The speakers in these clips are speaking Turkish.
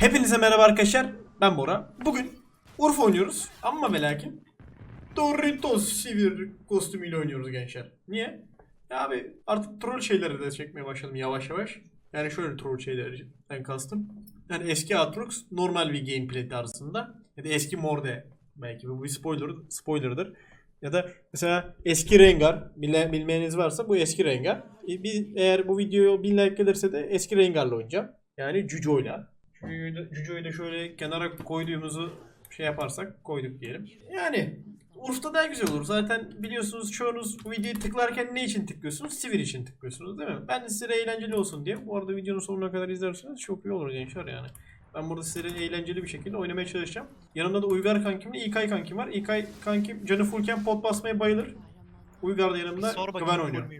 Hepinize merhaba arkadaşlar. Ben Bora. Bugün Urfa oynuyoruz. Ama ve lakin Doritos sivir kostümüyle oynuyoruz gençler. Niye? Ya abi artık troll şeyleri de çekmeye başladım yavaş yavaş. Yani şöyle troll şeylerden kastım. Yani eski Atrox normal bir gameplay tarzında. Ya da eski Morde. Belki bu bir spoiler, spoiler'dır. Ya da mesela eski Rengar. Bile, bilmeyeniniz varsa bu eski Rengar. E, Bir, eğer bu videoya 1000 like gelirse de eski Rengar'la oynayacağım. Yani Cuco'yla. Cuco'yu da şöyle kenara koyduğumuzu şey yaparsak koyduk diyelim. Yani Urf'ta daha güzel olur. Zaten biliyorsunuz çoğunuz bu videoyu tıklarken ne için tıklıyorsunuz? Sivir için tıklıyorsunuz değil mi? Ben de size eğlenceli olsun diye. Bu arada videonun sonuna kadar izlerseniz çok iyi olur gençler yani. Ben burada size eğlenceli bir şekilde oynamaya çalışacağım. Yanımda da Uygar kankimle İlkay kankim var. İlkay kankim canı fullken pot basmaya bayılır. Uygar da yanımda Güven oynuyor.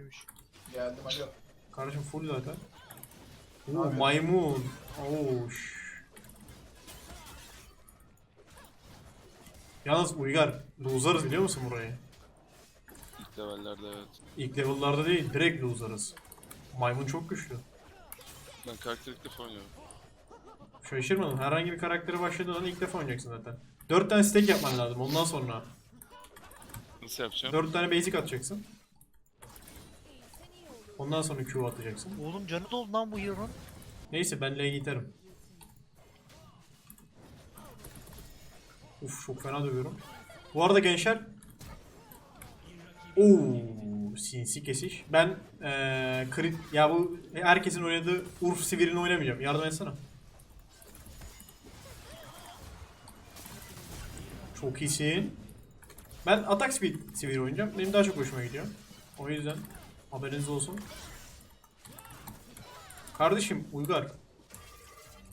Geldim alo. Kardeşim full zaten. Oo, maymun. Oo. şş. Yalnız Uygar losarız biliyor musun burayı? İlk levellerde evet. İlk level'larda değil direkt losarız. Maymun çok güçlü. Ben karakter ilk defa oynuyorum. Şaşırmadım. Herhangi bir karaktere başladığın an ilk defa oynayacaksın zaten. 4 tane stack yapman lazım ondan sonra. Nasıl yapacağım? 4 tane basic atacaksın. Ondan sonra Q atacaksın. Oğlum canı doldu lan bu hero'nun. Neyse ben lane iterim. Uf çok fena dövüyorum. Bu arada gençler Oo sinsi kesiş. Ben eee crit ya bu herkesin oynadığı Urf Sivir'ini oynamayacağım. Yardım etsene. Çok iyisin. Ben Attack Speed Sivir oynayacağım. Benim daha çok hoşuma gidiyor. O yüzden haberiniz olsun. Kardeşim Uygar.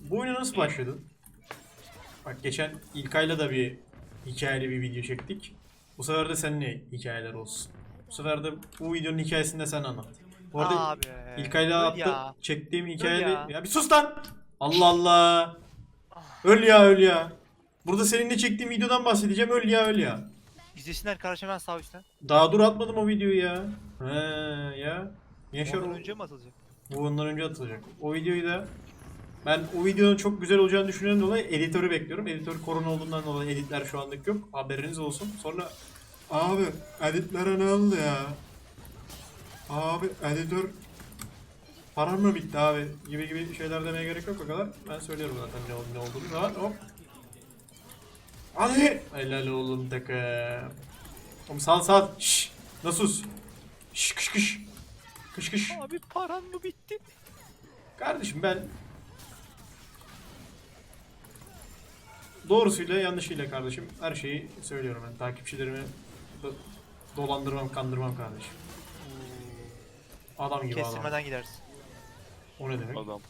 Bu oyuna nasıl başladın? Bak geçen İlkay'la da bir hikayeli bir video çektik. Bu sefer de seninle hikayeler olsun. Bu sefer de bu videonun hikayesini de sen anlat. Bu arada Abi. İlkay'la attı, ya. çektiğim hikayede... ya. Ya. bir sus lan! Allah Allah! Öl ya öl ya! Burada seninle çektiğim videodan bahsedeceğim öl ya öl ya. İzlesinler kardeşim hemen sağ üstten. Daha dur atmadım o videoyu ya. He ya. Yaşar Ondan önce mi atılacak? Bu ondan önce atılacak. O videoyu da ben o videonun çok güzel olacağını düşünüyorum dolayı editörü bekliyorum. Editör korona olduğundan dolayı editler şu anlık yok. Haberiniz olsun. Sonra abi editlere ne oldu ya? Abi editör param mı bitti abi gibi gibi şeyler demeye gerek yok o kadar. Ben söylüyorum zaten ne, ol- ne olduğunu. Tamam hop. Hadi. Helal oğlum takım. Oğlum sal sal. Şşş. Nasus. Şşş kış kış. Kış kış. Abi paran mı bitti? Kardeşim ben doğrusuyla yanlışıyla kardeşim her şeyi söylüyorum ben takipçilerimi do- dolandırmam kandırmam kardeşim. Adam gibi adam. Kestirmeden gidersin. O ne demek? Adam.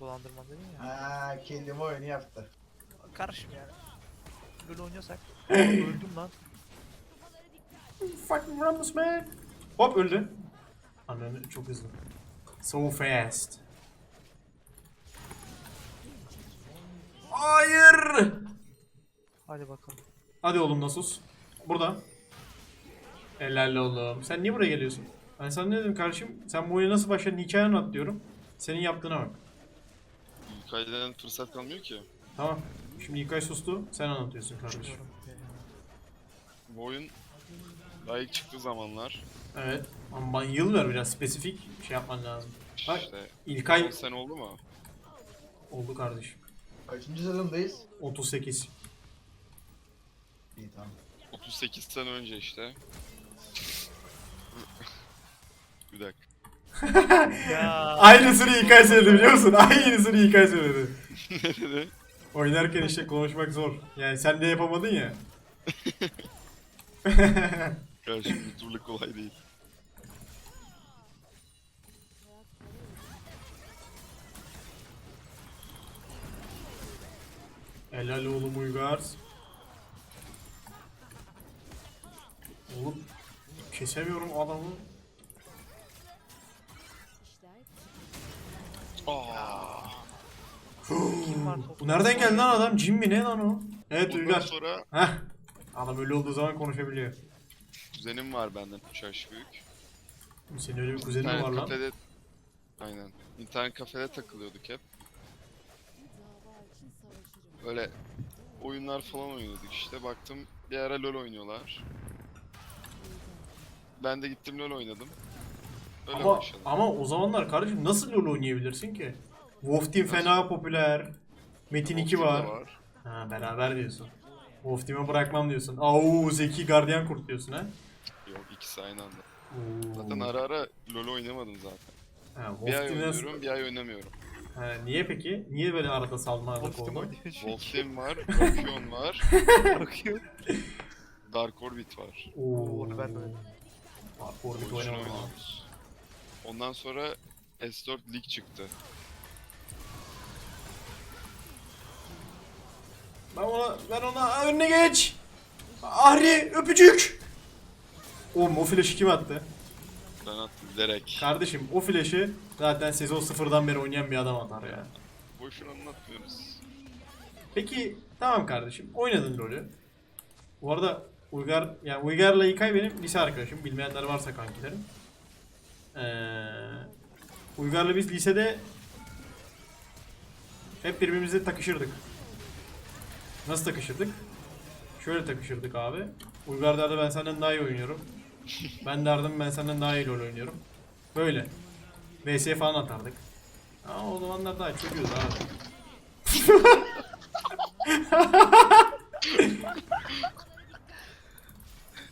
Dolandırma dedin ya. Ha kendime oyunu yaptı. Karışım yani. Böyle oynuyorsak. Öldüm lan. Fucking Ramos man. Hop öldü. Ananı çok hızlı. So fast. Hayır. Hadi bakalım. Hadi oğlum Nasus. Burada. Helal oğlum. Sen niye buraya geliyorsun? Ben sana ne dedim kardeşim? Sen bu oyuna nasıl başladın hikaye anlat diyorum. Senin yaptığına bak. İlk aileden fırsat kalmıyor ki. Tamam. Şimdi hikaye sustu. Sen anlatıyorsun kardeşim. Bu oyun daha ilk çıktığı zamanlar Evet. Ama yıl ver biraz spesifik şey yapman lazım. Bak işte 10 İlkay sene oldu mu? oldu kardeşim. Kaçıncı sezondayız? 38. İyi tamam. 38 sene önce işte. Bir dakika. Ya. Aynısını hikaye söyledi biliyor musun? Aynısını hikaye söyledi. ne dedi? Oynarken işte konuşmak zor. Yani sen de yapamadın ya. Kardeşim bir türlü kolay değil. Helal oğlum Uygar. Oğlum kesemiyorum adamı. Aa. Kim var Bu nereden geldi lan adam? Jim mi ne lan o? Evet Ondan Uygar. sonra Heh. Adam öyle olduğu zaman konuşabiliyor. kuzenim var benden 3 yaş büyük. Senin öyle bir kuzenin mi var lan? kafede... Aynen. İnternet kafede takılıyorduk hep. Öyle oyunlar falan oynuyorduk işte. Baktım bir ara LoL oynuyorlar. Ben de gittim LoL oynadım. Öyle Ama, başladım. ama o zamanlar kardeşim nasıl LoL oynayabilirsin ki? Wolf Team fena popüler. Metin 2 Optim'de var. Ha beraber diyorsun. Wolf Team'e bırakmam diyorsun. Au Zeki Gardiyan Kurt diyorsun ha. Yok ikisi aynı anda. Oo. Zaten ara ara LoL oynamadım zaten. Ha, Bir Wolf ay Team'den- oynuyorum, bir ay oynamıyorum. Ha, niye peki? Niye böyle arada Wolfteam oldu? Wolf Team var, Rokion var, Bakıyor. Dark Orbit var. Oo. Onu ben de oynadım. Bak Orbit Onun için oynamadım. abi. oynuyoruz. Ondan sonra S4 Lig çıktı. Ben ona, ben ona önüne geç. Ahri öpücük. Oğlum o flash'ı kim attı? Attım direkt. Kardeşim o flash'ı zaten sezon sıfırdan beri oynayan bir adam atar ya. Boşuna anlatmıyoruz. Peki tamam kardeşim oynadın LoL'ü. Bu arada Uygar, yani Uygar'la İlkay benim lise arkadaşım. Bilmeyenler varsa kankilerim. Ee, Uygar'la biz lisede hep birbirimize takışırdık. Nasıl takışırdık? Şöyle takışırdık abi. Uygar derdi ben senden daha iyi oynuyorum. Ben derdim ben senden daha iyi LoL oynuyorum. Böyle. VS falan atardık. Ama o zamanlar daha çocuğuz abi.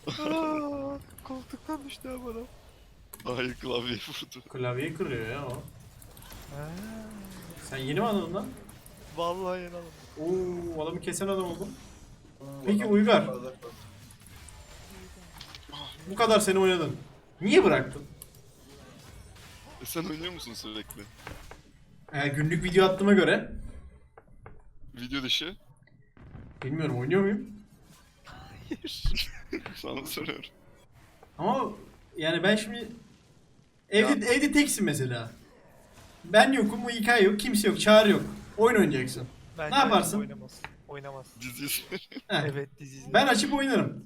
Aa, Koltuktan düştü ha bana. Ay klavye vurdu. Klavyeyi kırıyor ya o. Ha, Sen yeni mi anladın lan? Vallahi inanamadım. Oo adamı kesen adam oldum. Peki Adam Uygar. Bu kadar seni oynadın. Niye bıraktın? E sen oynuyor musun sürekli? Ee, günlük video attığıma göre. Video dışı. Bilmiyorum oynuyor muyum? Sana soruyorum. Ama yani ben şimdi evde, evde teksin mesela. Ben yokum, o hikaye yok, kimse yok, çağrı yok. Oyun oynayacaksın. Bence yaparsın? Oynamaz. Oynamaz. Dizi Heh. Evet dizi izle. Ben açıp oynarım.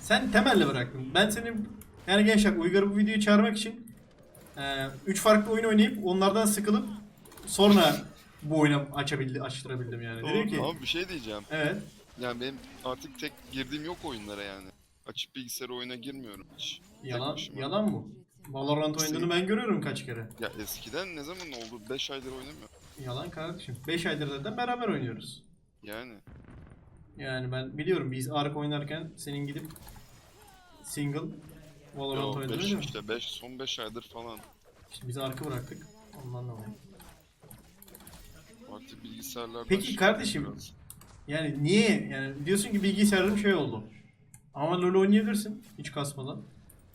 Sen temelle bıraktın. Ben senin yani gençler Uygar'ı bu videoyu çağırmak için 3 farklı oyun oynayıp onlardan sıkılıp sonra bu oyunu açabildi, açtırabildim yani. Dedim ki Ama bir şey diyeceğim. evet. Yani benim artık tek girdiğim yok oyunlara yani. Açıp bilgisayar oyuna girmiyorum hiç. Yalan yalan bu. Valorant oynadığını ben görüyorum kaç kere. Ya eskiden ne zaman oldu? 5 aydır oynamıyorum. Yalan kardeşim. 5 aydır zaten beraber oynuyoruz. Yani. Yani ben biliyorum biz Ark oynarken senin gidip single Valorant Yo, oynadığını 5 biliyorum. işte 5 son 5 aydır falan. İşte biz Ark'ı bıraktık. Ondan dolayı. Artık bilgisayarlardan Peki şey kardeşim, biraz. Yani niye? Yani diyorsun ki bilgisayarım şey oldu. Ama LoL oynayabilirsin hiç kasmadan.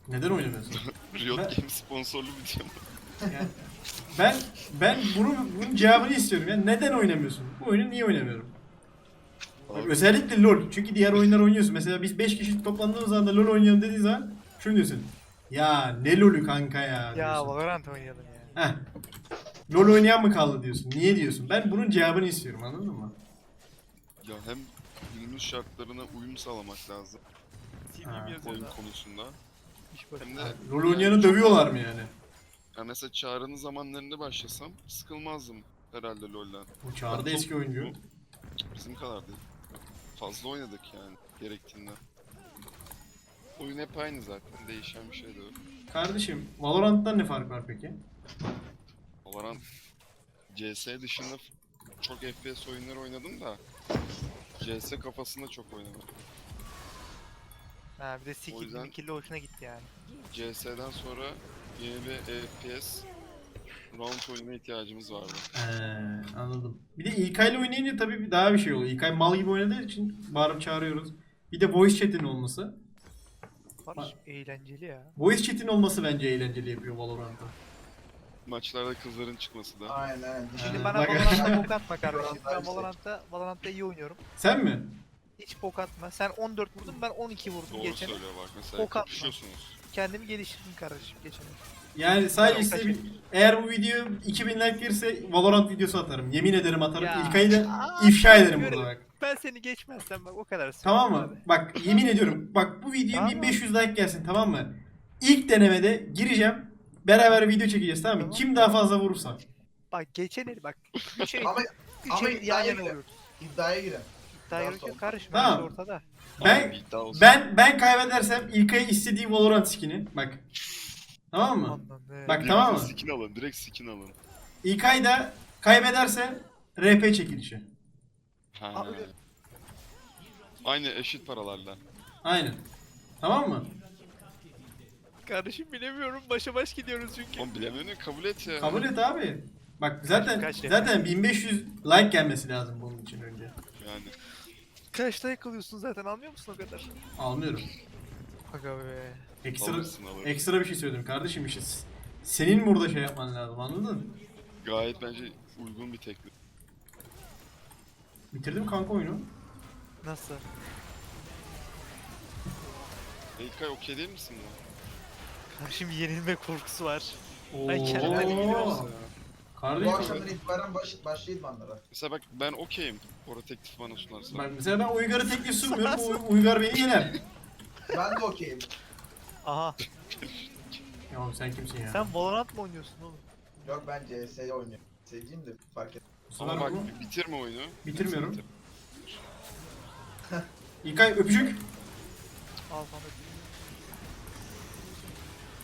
Neden oynamıyorsun? Riot Ben- Games sponsorlu mu? Yani ben ben bunun, bunun cevabını istiyorum. Yani neden oynamıyorsun? Bu oyunu niye oynamıyorum? Bak, Abi, özellikle LoL. Çünkü diğer oyunlar oynuyorsun. Mesela biz 5 kişi toplandığımız zaman da LoL oynayalım dediğin zaman şunu diyorsun. Ya ne LoL'ü kanka ya Ya diyorsun. Valorant oynayalım ya. Heh. LoL oynayan mı kaldı diyorsun. Niye diyorsun? Ben bunun cevabını istiyorum anladın mı? Ya hem günümüz şartlarına uyum sağlamak lazım Ha, yazıyor oyun da. konusunda. İş başı. Hem de LoL oynayanı dövüyorlar mı yani? ya mesela çağrının zamanlarında başlasam sıkılmazdım herhalde LoL'den. Bu çok- eski oyuncu. Bizim kadar değil. Fazla oynadık yani gerektiğinde. Oyun hep aynı zaten. Değişen bir şey de yok. Kardeşim Valorant'tan ne fark var peki? Valorant CS dışında çok FPS oyunları oynadım da CS kafasında çok oynamadım. Ha bir de O yüzden- mikilli hoşuna gitti yani. CS'den sonra yeni bir FPS round oyununa ihtiyacımız vardı. Ee, anladım. Bir de İlkay'la oynayınca tabii bir- daha bir şey oluyor. İlkay mal gibi oynadığı için bağırıp çağırıyoruz. Bir de voice chat'in olması. Barış eğlenceli ya. Voice chat'in olması bence eğlenceli yapıyor Valorant'ı. Maçlarda kızların çıkması da. Aynen. Şimdi Ha, bana bak- Valorant'ta bok atma kardeşim. Ben. Valorant'ta, Valorant'ta iyi oynuyorum. Sen mi? Hiç bok atma. Sen 14 vurdun ben 12 vurdum Doğru geçen. söylüyor bak mesela Ok atma. kapışıyorsunuz. Kendimi geliştirdim kardeşim geçen. Yani sadece Ben size bir, eğer bu video 2000 like gelirse Valorant videosu atarım. Yemin ederim atarım. Ya. İlkay'ı da Aa, ifşa ederim burada bak. Ben seni geçmezsem bak o kadar. Tamam mı? abi. Bak yemin ediyorum. Bak bu video Tamam. 1500 like gelsin tamam mı? İlk denemede gireceğim. Beraber video çekeceğiz tamam mı? Tamam. Kim daha fazla vurursa. Bak geçen el bak. Şey Ama Ama şey yan iddiaya yana oluyoruz. İddiaya girin. Daha Daha gerek yok sonra. kardeşim. Tamam. Ortada. Ben iddia olsun. ben ben kaybedersem İlkay'ın istediği Valorant skin'i. Bak. Tamam mı? Ondan ne? Bak tamam mı? Skin alın. Direkt skin alın. İlkay da kaybederse RP çekilişi. Ha. Aynı eşit paralarla. Aynen. Tamam mı? Kardeşim bilemiyorum. Başa baş gidiyoruz çünkü. Oğlum bilemiyorum kabul et ya. Kabul et abi. Bak zaten Kaç RP? zaten 1500 like gelmesi lazım bunun için önce. Yani. Kaçta yakalıyorsun zaten anlıyor musun o kadar? Almıyorum. Aga be. Ekstra alırsın. ekstra bir şey söyledim kardeşim işte. Senin burada şey yapman lazım anladın mı? Gayet bence uygun bir teklif. Bitirdim kanka oyunu. Nasıl? İlkay okey değil misin ya? Kardeşim yenilme korkusu var. Oo. Hadi gidiyoruz ya. Bu Kardeşim. akşamdan itibaren baş, başlayın banlara. Mesela bak ben okeyim. Ora teklif bana sunarsa. Bak mesela ben Uygar'ı teklif sunmuyorum. U- Uygar beni yener. Ben de okeyim. Aha. Ya oğlum sen kimsin ya? Sen Valorant mı oynuyorsun oğlum? Yok ben CS'ye oynuyorum. Sevdiğim de fark et. Bu Ama bak bu- bitirme oyunu. Bitirmiyorum. Bitir. İlkay öpücük. Al sana.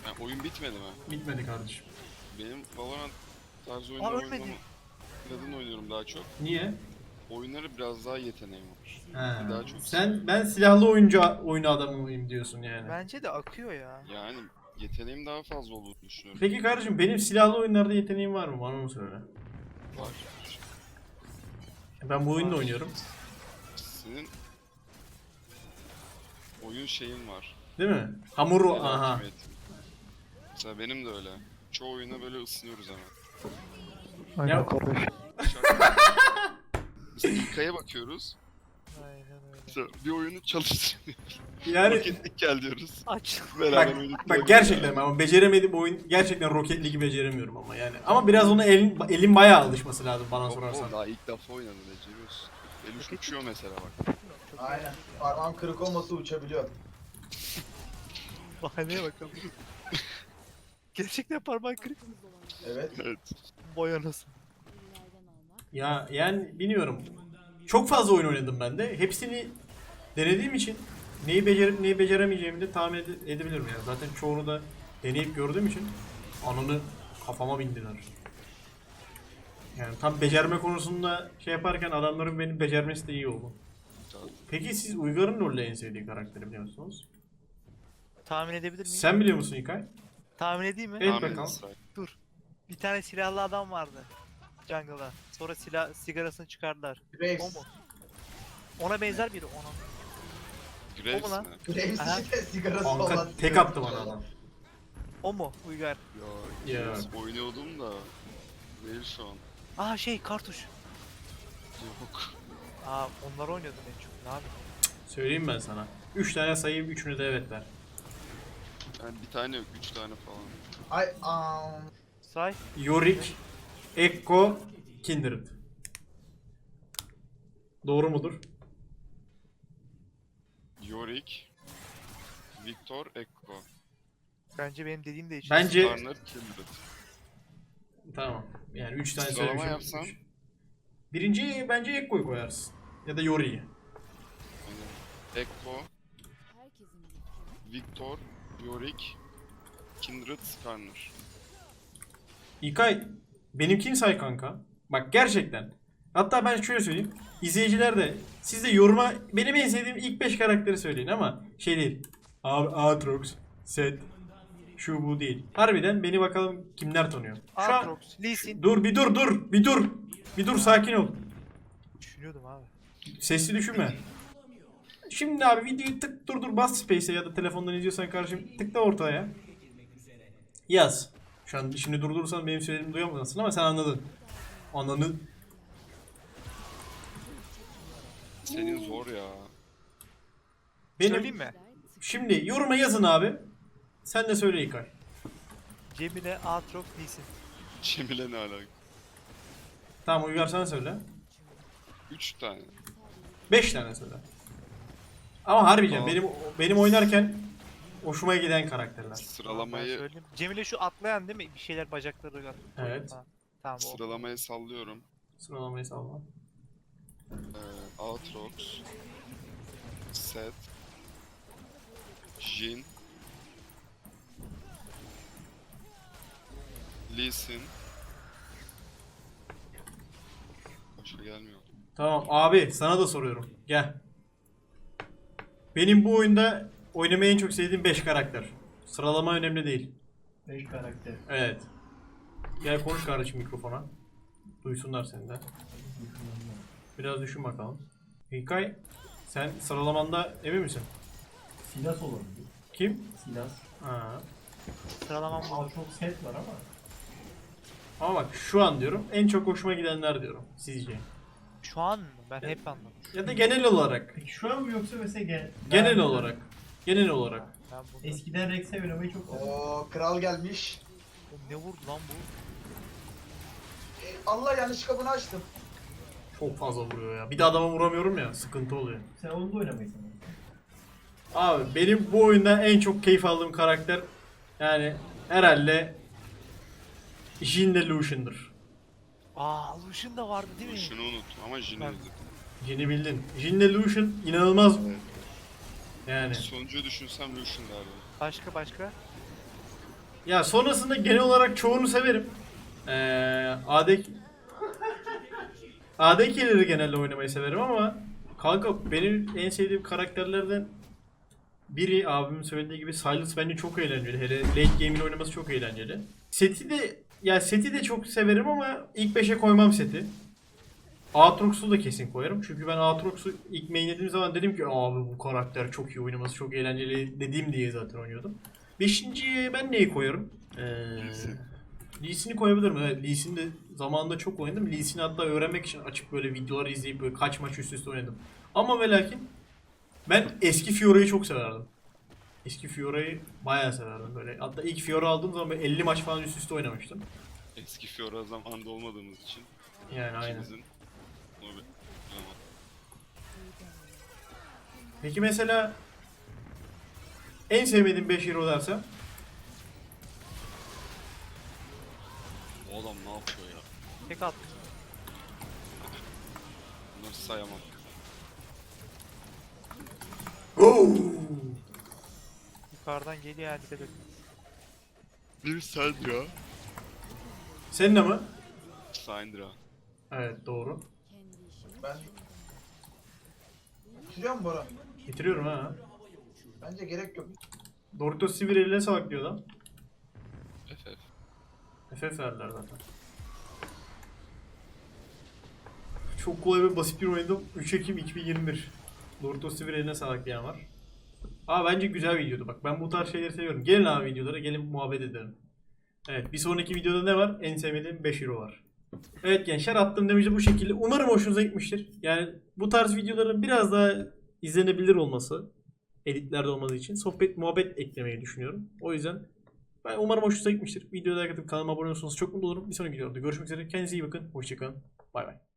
Yani oyun bitmedi mi? Bitmedi kardeşim. Benim Valorant tarzı oyunları ölmedi. oynamam. Kadın oynuyorum daha çok. Niye? Oyunları biraz daha yeteneğim var. Ha. Daha çok Sen ben silahlı oyuncu oyunu adamıyım diyorsun yani. Bence de akıyor ya. Yani yeteneğim daha fazla olduğunu düşünüyorum. Peki kardeşim benim silahlı oyunlarda yeteneğim var mı? Bana onu söyle. Var. Ben bu oyunu da oynuyorum. Senin oyun şeyin var. Değil mi? Hamur El aha. hakimiyetin. Mesela benim de öyle. Çoğu oyuna böyle ısınıyoruz hemen. Ya- kardeşim. Mesela İlkay'a bakıyoruz. Aynen öyle. Mesela bir oyunu çalıştırıyor. Yani Roketlik gel diyoruz. Aç. Beraber bak, oynayıp bak gerçekten ama beceremediğim oyun gerçekten Rocket League'i beceremiyorum ama yani. Ama biraz ona elin, elin bayağı alışması lazım bana sorarsan. oğlum, daha ilk defa oynadın beceriyorsun. El uçuyor mesela bak. Aynen. Parmağım kırık olması uçabiliyor. Bahaneye bakalım. Gerçekten parmak kırık. Evet. Evet. Boy anasın. Ya yani bilmiyorum. Çok fazla oyun oynadım ben de. Hepsini denediğim için neyi becerip neyi beceremeyeceğimi de tahmin ede- edebilirim yani. Zaten çoğunu da deneyip gördüğüm için anını kafama bindiler. Yani tam becerme konusunda şey yaparken adamların benim becermesi de iyi oldu. Peki siz Uygar'ın rolde en sevdiği karakteri biliyor musunuz? Tahmin edebilir miyim? Sen biliyor musun İlkay? Tahmin edeyim mi? Evet bakalım. İsrail. Bir tane silahlı adam vardı. Jungle'da. Sonra silah sigarasını çıkardılar. O Graves. mu? Ona benzer biri ona. Graves O mu lan? mi? Graves Aha. işte sigarası olan. Kanka tek attı bana adam. O mu Uygar? Ya, Ya. Graves oynuyordum da. Değil şu an. Aa şey kartuş. Yok. Aa onlar oynuyordum en çok. Ne yapayım? Söyleyeyim ben sana. 3 tane sayayım, üçünü de evet ver. Yani bir tane yok, üç tane falan. Ay um, Say. Yorick, Ekko, Kindred. Doğru mudur? Yorick, Victor, Ekko. Bence benim dediğim de hiç. Bence Turner, Kindred. tamam. Yani 3 tane Sıralama söylemişim. yapsam? Birinciyi bence Ekko'yu koyarsın. Ya da. Aynen. Ekko, Victor, Yorick, Kindred, Turner. İlkay, benimkini say kanka. Bak gerçekten. Hatta ben şöyle söyleyeyim. İzleyiciler de siz de yoruma benim en sevdiğim ilk 5 karakteri söyleyin ama şey değil. Abi Aatrox, Zed, şu bu değil. Harbiden beni bakalım kimler tanıyor. Şu an Aatrox, Lee Sin. Dur bir dur dur bir dur. Bir dur sakin ol. Düşünüyordum abi. Sesli düşünme. Şimdi abi videoyu tık dur dur bas space'e ya da telefondan izliyorsan kardeşim tıkla ortaya. Yaz. Şu an şimdi durdurursan benim söylediğimi duyamazsın ama sen anladın. Anladın. Senin zor ya. Benim Söyleyeyim mi? şimdi yoruma yazın abi. Sen de söyle İlkay. Cemile, Aatrox, Lee Sin. Cemile ne alaka? Tamam Uygar sen söyle. Üç tane. 5 tane söyle. Ama harbiden Tamam. benim benim oynarken hoşuma giden karakterler. Ben Sıralamayı söyleyeyim. Cemile şu atlayan değil mi? Bir şeyler bacakları. Evet. Ha, Tamam o. sıralamayı sallıyorum. Sıralamayı sağla. Ee, Aatrox, Set, Jin, Lee Sin. Başka gelmiyor. Tamam abi sana da soruyorum. Gel. Benim bu oyunda oynamayı en çok sevdiğim 5 karakter. Sıralama önemli değil. 5 karakter. Evet. Gel konuş kardeşim mikrofona. Duysunlar seni de. Biraz düşün bakalım. Hikay sen sıralamanda emin misin? Silas olabilir. Kim? Silas. Ha. Sıralamam bu. Çok set var ama. Ama bak şu an diyorum en çok hoşuma gidenler diyorum sizce. Şu an mı? Ben hep anladım. Ya da genel olarak. Peki şu an mı yoksa mesela gen Genel olarak. Genel olarak. Ben bunu... Eskiden Rex'e oynamayı çok severdim. Oo kral gelmiş. Oğlum Ne vurdu lan bu? E, Allah yanlış kapını açtım. Çok fazla vuruyor ya. Bir de adama vuramıyorum ya. Sıkıntı oluyor. Sen onu da oynamayı. Abi benim bu oyunda en çok keyif aldığım karakter yani herhalde Jin'le Lucian'dır. Aa Lucian da vardı değil mi? Şunu unuttum ama Jin'i Ben-. Jin'i bildin. Jin'le Lucian inanılmaz Evet. Yani. Sonuncuyu düşünsem Lucian derdim. Başka başka? Ya sonrasında genel olarak çoğunu severim. Ee, AD ADK'leri genelde oynamayı severim ama kanka benim en sevdiğim karakterlerden biri abimin söylediği gibi Silas bence çok eğlenceli. Hele late game'in oynaması çok eğlenceli. Seti de ya seti de çok severim ama ilk 5'e koymam seti. Aatrox'u da kesin koyarım. Çünkü ben Aatrox'u ilk mainlediğim zaman dedim ki abi bu karakter çok iyi oynaması çok eğlenceli dediğim diye zaten oynuyordum. Beşinciye ben neyi koyarım? Ee, Lee Sin. Lee Sin'i koyabilirim. Evet Lee Sin'i de zamanında çok oynadım. Lee Sin'i hatta öğrenmek için açıp böyle videolar izleyip böyle kaç maç üst üste oynadım. Ama ve lakin ben eski Fiora'yı çok severdim. Eski Fiora'yı bayağı severdim böyle. Hatta ilk Fiora aldığım zaman böyle 50 maç falan üst üste oynamıştım. Eski Fiora zamanında olmadığımız için. Yani aynen. ikimizin onu bir- Bilemem. Peki mesela en sevmediğim 5 hero dersem O adam ne yapıyor ya? Tek at. Bunları sayamam. Yukarıdan geliyor ya dikkat et. Bir Syndra. Senin de mi? Syndra. Evet doğru. Ben... Bitiriyor mu Bora? Bitiriyorum ha. Bence gerek yok. Doritos Sivir eline sağlık diyor adam. FF. FF verdiler zaten. Çok kolay ve basit bir oyundu. 3 Ekim 2021. Doritos Sivir eline sağlık diyen var. Aa bence güzel videoydu bak. Ben bu tarz şeyleri seviyorum. Gelin abi videolara gelin muhabbet edelim. Evet bir sonraki videoda ne var? En sevmediğim 5 hero var. Evet gençler attığım damage'i bu şekilde. Umarım hoşunuza gitmiştir. Yani bu tarz videoların biraz daha izlenebilir olması, editlerde olmadığı için sohbet muhabbet eklemeyi düşünüyorum. O yüzden ben umarım hoşunuza gitmiştir. Videoya like atıp kanalıma abone olursanız çok mutlu olurum. Bir sonraki videoda görüşmek üzere. Kendinize iyi bakın. Hoşçakalın. Bay bay.